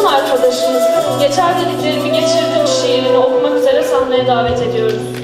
son arkadaşımız Geçer dediklerimi geçirdim şiirini okumak üzere sahneye davet ediyoruz.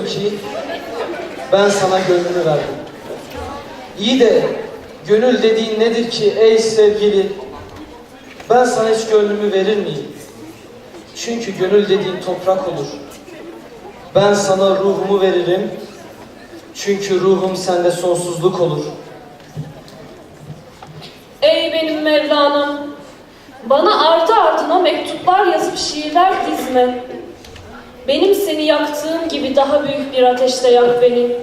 Diyorsun ki ben sana gönlümü verdim. İyi de gönül dediğin nedir ki ey sevgili? Ben sana hiç gönlümü verir miyim? Çünkü gönül dediğin toprak olur. Ben sana ruhumu veririm. Çünkü ruhum sende sonsuzluk olur. Ey benim Mevlana'm, bana ardı ardına mektuplar yazıp şiirler dizme. Benim seni yaktığım gibi daha büyük bir ateşte yak beni.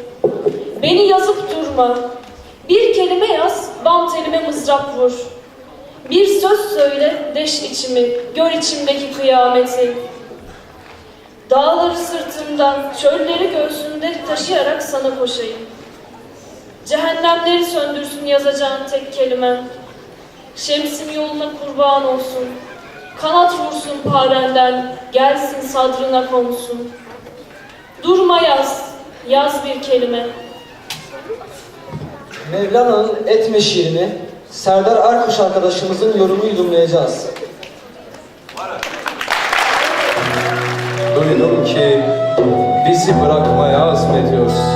Beni yazıp durma. Bir kelime yaz, bant elime mızrap vur. Bir söz söyle, deş içimi, gör içimdeki kıyameti. Dağları sırtımda, çölleri göğsünde taşıyarak sana koşayım. Cehennemleri söndürsün yazacağın tek kelime. Şemsim yoluna kurban olsun. Kanat vursun parenden, gelsin sadrına konsun. Durma yaz, yaz bir kelime. Mevlana'nın Etme şiirini Serdar Arkuş arkadaşımızın yorumuyla yorumlayacağız. Duydum ki bizi bırakmaya azmediyorsun.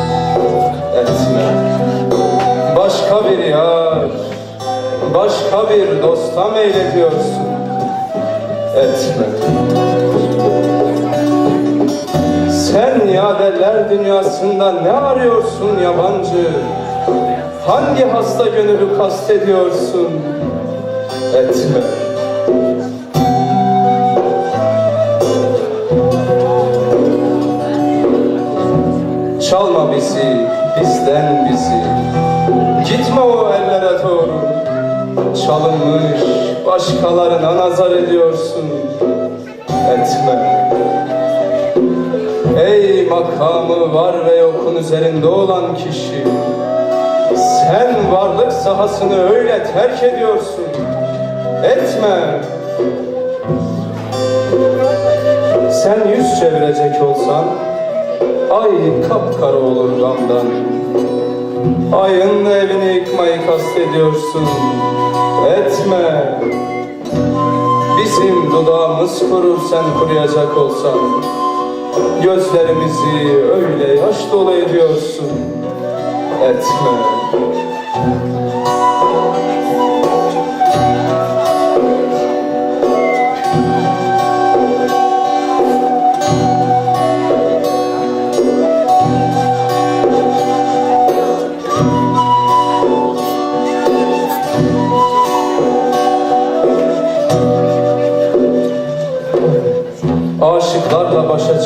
Etme. Başka bir yar, başka bir dosta meylediyorsun. Etme. Sen yadeler dünyasında ne arıyorsun yabancı? Hangi hasta gönülü kastediyorsun? Etme. Çalma bizi, bizden bizi. Gitme o ellere doğru. çalınmış, başkalarına nazar ediyorsun. Etme. Ey makamı var ve yokun üzerinde olan kişi, sen varlık sahasını öyle terk ediyorsun. Etme. Sen yüz çevirecek olsan, ay kapkara olur gamdan. Ayın evini yıkmayı kastediyorsun. Etme. Bizim dudağımız kurur sen kuruyacak olsan. Gözlerimizi öyle yaş dolu ediyorsun. Etme.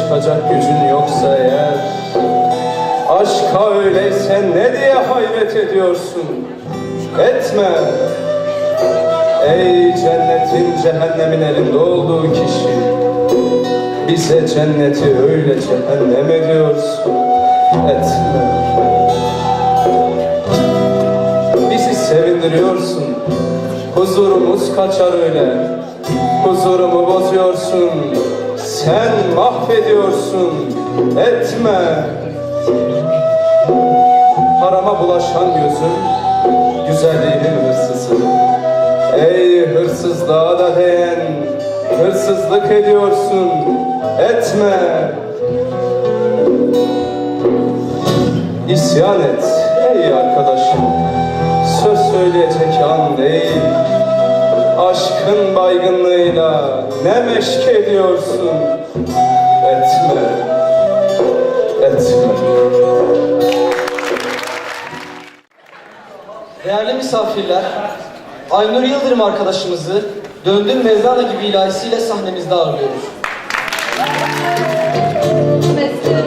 Çıkacak gücün yoksa eğer Aşka öyleyse ne diye hayret ediyorsun? Etme. Ey cennetin cehennemin elinde olduğu kişi Bize cenneti öyle cehennem ediyorsun. Etme. Bizi sevindiriyorsun. Huzurumuz kaçar öyle. Huzurumu bozuyorsun Sen mahvediyorsun Etme. Harama bulaşan gözün Güzelliğinin hırsızı. Ey hırsızlığa da değen Hırsızlık ediyorsun Etme. İsyan et ey arkadaşım. Söz söyleyecek an değil Aşkın baygınlığıyla ne meşk ediyorsun? Etme. Etme. Değerli misafirler, Aynur Yıldırım arkadaşımızı Döndüm Mevlana gibi ilahisiyle sahnemizde ağırlıyoruz. Mesut